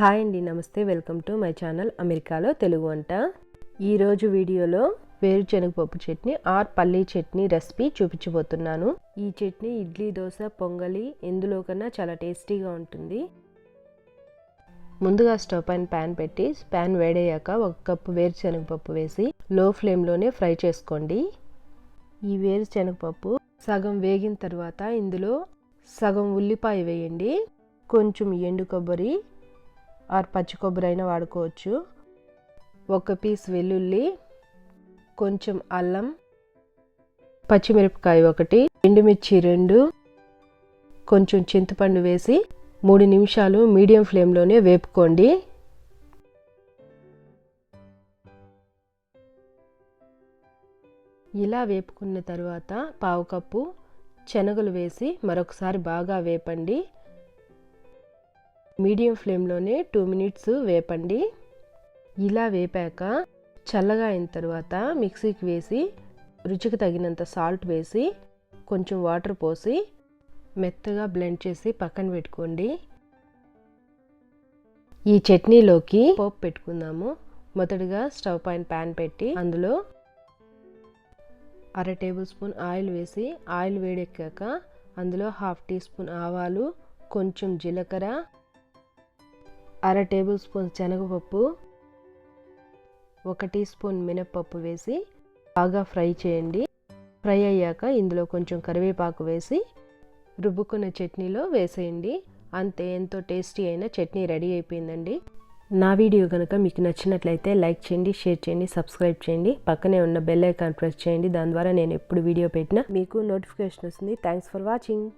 Hi అండి నమస్తే. Welcome to my channel అమెరికాలో తెలుగు వంట ఈరోజు వీడియోలో వేరుశనగపప్పు చట్నీ ఆర్ పల్లీ చట్నీ రెసిపీ చూపించబోతున్నాను. ఈ చట్నీ ఇడ్లీ దోశ పొంగలి ఎందులో కన్నా చాలా టేస్టీగా ఉంటుంది. ముందుగా స్టవ్ పైన ప్యాన్ పెట్టి ప్యాన్ వేడయ్యాక ఒక కప్పు వేరుశనగపప్పు వేసి లో ఫ్లేమ్లోనే ఫ్రై చేసుకోండి. ఈ వేరుశనగపప్పు సగం వేగిన తర్వాత ఇందులో సగం ఉల్లిపాయ వేయండి. కొంచెం ఎండు కొబ్బరి ఆర్ పచ్చి కొబ్బరి అయినా వాడుకోవచ్చు. ఒక పీస్ వెల్లుల్లి కొంచెం అల్లం పచ్చిమిరపకాయ ఒకటి ఎండుమిర్చి రెండు కొంచెం చింతపండు వేసి మూడు నిమిషాలు మీడియం ఫ్లేమ్లోనే వేపుకోండి. ఇలా వేపుకున్న తర్వాత పావు కప్పు శనగలు వేసి మరొకసారి బాగా వేపండి. మీడియం ఫ్లేమ్లోనే టూ మినిట్స్ వేపండి. ఇలా వేపాక చల్లగా అయిన తర్వాత మిక్సీకి వేసి రుచికి తగినంత సాల్ట్ వేసి కొంచెం వాటర్ పోసి మెత్తగా బ్లెండ్ చేసి పక్కన పెట్టుకోండి. ఈ చట్నీలోకి పోపు పెట్టుకుందాము. మొదటిగా స్టవ్ పైన ప్యాన్ పెట్టి అందులో అర టేబుల్ స్పూన్ ఆయిల్ వేసి ఆయిల్ వేడెక్కాక అందులో హాఫ్ టీ స్పూన్ ఆవాలు కొంచెం జీలకర్ర అర టేబుల్ స్పూన్ శనగపప్పు ఒక టీ స్పూన్ మినప్పప్పు వేసి బాగా ఫ్రై చేయండి. ఫ్రై అయ్యాక ఇందులో కొంచెం కరివేపాకు వేసి రుబ్బుకున్న చట్నీలో వేసేయండి. అంతే ఎంతో టేస్టీ అయిన చట్నీ రెడీ అయిపోయిందండి. నా వీడియో కనుక మీకు నచ్చినట్లయితే లైక్ చేయండి షేర్ చేయండి సబ్స్క్రైబ్ చేయండి. పక్కనే ఉన్న బెల్ ఐకాన్ ప్రెస్ చేయండి. దాని ద్వారా నేను ఎప్పుడు వీడియో పెట్టినా మీకు నోటిఫికేషన్ వస్తుంది. Thanks for watching.